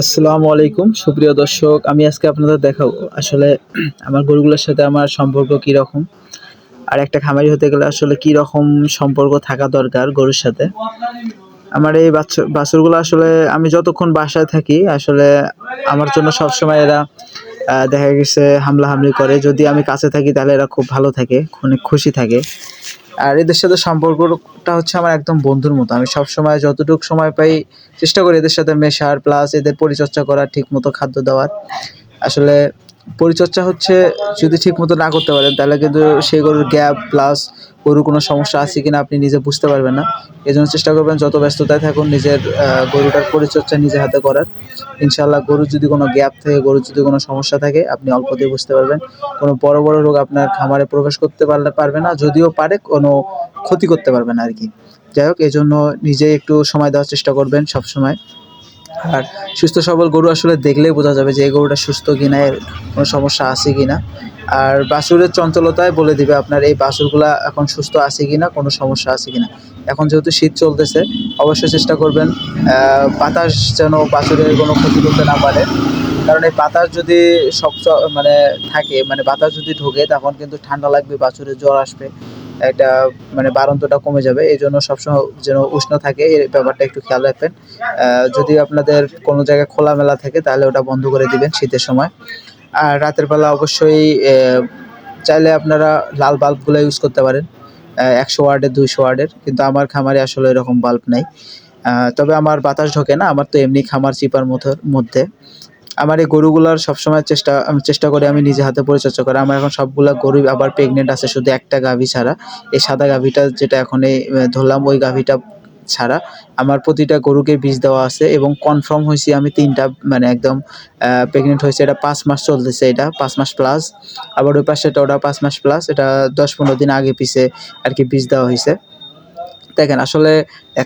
আসসালামু আলাইকুম। সুপ্রিয় দর্শক, আমি আজকে আপনাদের দেখাবো আসলে আমার গরুগুলোর সাথে আমার সম্পর্ক কি রকম আর একটা খামারি হতে গেলে আসলে কি রকম সম্পর্ক থাকা দরকার গরুর সাথে। আমার এই বাচ্চা বাছুরগুলো আসলে আমি যতক্ষণ বাসায় থাকি, আসলে আমার জন্য সবসময় এরা দেখা গেছে হামলা হামলি করে। যদি আমি কাছে থাকি, তাহলে এরা খুব ভালো থাকে, অনেক খুশি থাকে। আর এদের সাথে সম্পর্কটা হচ্ছে আমার একদম বন্ধুর মতো। আমি সব সময় যতটুকু সময় পাই চেষ্টা করি এদের সাথে মেশার প্লাস এদের পরিচর্যা করা ঠিক মতো খাদ্য দেওয়ার। আসলে পরিচর্যা হচ্ছে যদি ঠিক মতো না করতে পারেন, তাহলে কিন্তু সেই গরুর গ্যাপ প্লাস গরুর কোনো সমস্যা আছে কিনা আপনি নিজে বুঝতে পারবেন না। এই জন্য চেষ্টা করবেন যত ব্যস্ততায় থাকুন, নিজের গরুটার পরিচর্যা নিজে হাতে করার। ইনশাল্লাহ গরুর যদি কোনো গ্যাপ থাকে, গরুর যদি কোনো সমস্যা থাকে, আপনি অল্পতেই বুঝতে পারবেন। কোনো বড় বড় রোগ আপনার খামারে প্রবেশ করতে পারলে পারবে না, যদিও পারে, কোনো ক্ষতি করতে পারবে না আর কি। যাই হোক এই জন্য নিজে একটু সময় দেওয়ার চেষ্টা করবেন সব সময় আর সুস্থ সবল গরু আসলে দেখলেই বোঝা যাবে যে এই গরুটা সুস্থ কিনা, এর কোনো সমস্যা আছে কিনা। আর বাছুরের চঞ্চলতায় বলে দিবে আপনার, এই বাছুরগুলা এখন সুস্থ আছে কিনা, কোনো সমস্যা আছে কিনা? এখন যেহেতু শীত চলতেছে, অবশ্যই চেষ্টা করবেন বাতাস যেন বাছুরের কোনো ক্ষতি করতে না পারে। কারণ এই বাতাস যদি সব মানে থাকে মানে বাতাস যদি ঢোকে, তখন কিন্তু ঠান্ডা লাগবে, বাছুরের জ্বর আসবে। একটা মানে বারন্তটা কমে যাবে, এই জন্য সবসময় যেন উষ্ণ থাকে, এই ব্যাপারটা একটু খেয়াল রাখবেন। যদি আপনাদের কোনো জায়গায় খোলামেলা থাকে, তাহলে ওটা বন্ধ করে দিবেন শীতের সময়। আর রাতের বেলা অবশ্যই চাইলে আপনারা লাল বাল্বগুলো ইউজ করতে পারেন। একশো ওয়ার্ডের, দুইশো ওয়ার্ডের, কিন্তু আমার খামারে আসলে এরকম বাল্ব নেই। তবে আমার বাতাস ঢোকে না, আমার তো এমনি খামার চিপার মধ্যে। আমার এই গরুগুলার সবসময় চেষ্টা, আমি চেষ্টা করি আমি নিজে হাতে পরিচর্যা করি। আমার এখন সবগুলা গরু আবার প্রেগনেন্ট আছে, শুধু একটা গাভী ছাড়া। এই সাদা গাভীটা যেটা এখন এই ধরলাম, ওই গাভীটা ছাড়া। আমার প্রতিটা গরুকে বীজ দেওয়া আছে এবং কনফার্ম হয়েছি আমি তিনটা মানে একদম প্রেগনেন্ট হয়েছে। এটা পাঁচ মাস চলতেছে এটা, পাঁচ মাস প্লাস আবার ওই পাশেটা ওটা পাঁচ মাস প্লাস এটা দশ পনেরো দিন আগে পিছে আর কি বীজ দেওয়া হয়েছে। দেখেন, আসলে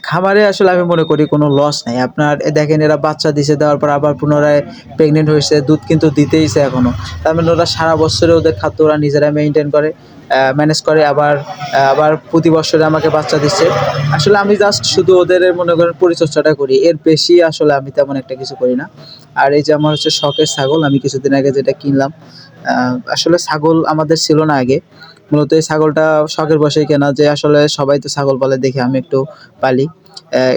খামারে আসলে আমি মনে করি কোনো লস নাই। আপনার দেখেন, এরা বাচ্চা দিছে, দেওয়ার পর আবার পুনরায় প্রেগনেন্ট হয়েছে, দুধ কিন্তু দিতেইছে এখনও তার মানে ওরা সারা বছরে ওদের খাদ্য ওরা নিজেরা মেনটেন করে ম্যানেজ করে, আবার আবার প্রতি বছরে আমাকে বাচ্চা দিচ্ছে। আসলে আমি জাস্ট শুধু ওদের মনে করেন পরিচর্যাটা করি। এর বেশি আসলে আমি তেমন একটা কিছু করি না। আর এই যে আমার হচ্ছে শখের ছাগল, আমি কিছুদিন আগে যেটা কিনলাম আসলে ছাগল আমাদের ছিল না আগে। মূলত এই ছাগলটা শখের বসেই কেনা, যে আসলে সবাই তো ছাগল পালে দেখে আমি একটু পালি।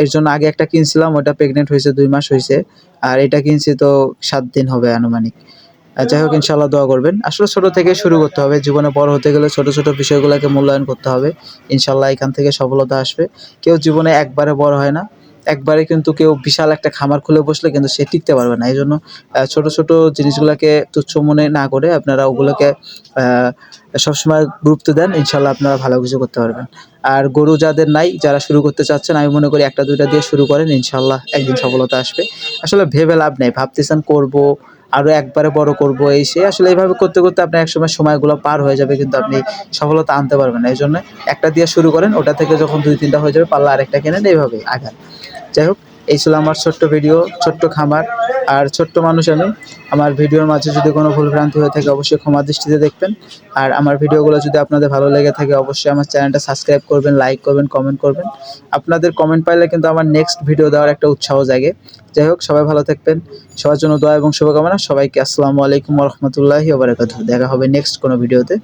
এর জন্য আগে একটা কিনছিলাম, ওটা প্রেগনেন্ট হয়েছে, দুই মাস হয়েছে। আর এটা কিনছি তো সাত দিন হবে আনুমানিক। যাই হোক ইনশাল্লাহ দোয়া করবেন। আসলে ছোট থেকে শুরু করতে হবে। জীবনে বড় হতে গেলে ছোট ছোট বিষয়গুলোকে মূল্যায়ন করতে হবে। ইনশাল্লাহ এখান থেকে সফলতা আসবে। কেউ জীবনে একবারে বড় হয় না। একবারে কিন্তু কেউ বিশাল একটা খামার খুলে বসলে কিন্তু সে টিকতে পারবে না। এই জন্য ছোটো, ছোট জিনিসগুলোকে তুচ্ছ মনে না করে আপনারা ওগুলোকে সবসময় গুরুত্ব দেন। ইনশাল্লাহ আপনারা ভালো কিছু করতে পারবেন। আর গরু যাদের নাই, যারা শুরু করতে চাচ্ছেন, আমি মনে করি একটা, দুইটা দিয়ে শুরু করেন। ইনশাল্লাহ একদিন সফলতা আসবে। আসলে ভেবে লাভ নেই। ভাবতেছেন করব আরও একবারে বড় করব, এই সে। আসলে এইভাবে করতে করতে আপনার একসময় সময়গুলো পার হয়ে যাবে, কিন্তু আপনি সফলতা আনতে পারবেন না। এই জন্য একটা দিয়ে শুরু করেন। ওটা থেকে যখন দুই, তিনটা হয়ে যাবে, পাল্লা আরেকটা কেনেন এইভাবে আগান। যাই হোক, এই ছিল আমার ছোট্ট ভিডিও, ছোট্ট খামার। আর ছোট্ট মানুষ আমি, আমার ভিডিওর মাঝে যদি কোনো ভুল ভ্রান্তি হয়ে থাকে, অবশ্যই ক্ষমা দৃষ্টিতে দেখবেন। আর আমার ভিডিওগুলো যদি আপনাদের ভালো লেগে থাকে, অবশ্যই আমার চ্যানেলটা সাবস্ক্রাইব করবেন, লাইক করবেন, কমেন্ট করবেন। আপনাদের কমেন্ট পাইলে কিন্তু আমার নেক্সট ভিডিও দেওয়ার একটা উৎসাহ জাগে। যাই হোক, সবাই ভালো থাকবেন, সবার জন্য দোয়া এবং শুভকামনা। সবাইকে আসসালামু আলাইকুম রহমতুল্লাহি ওবরাকাতুহ দেখা হবে নেক্সট কোনো ভিডিওতে।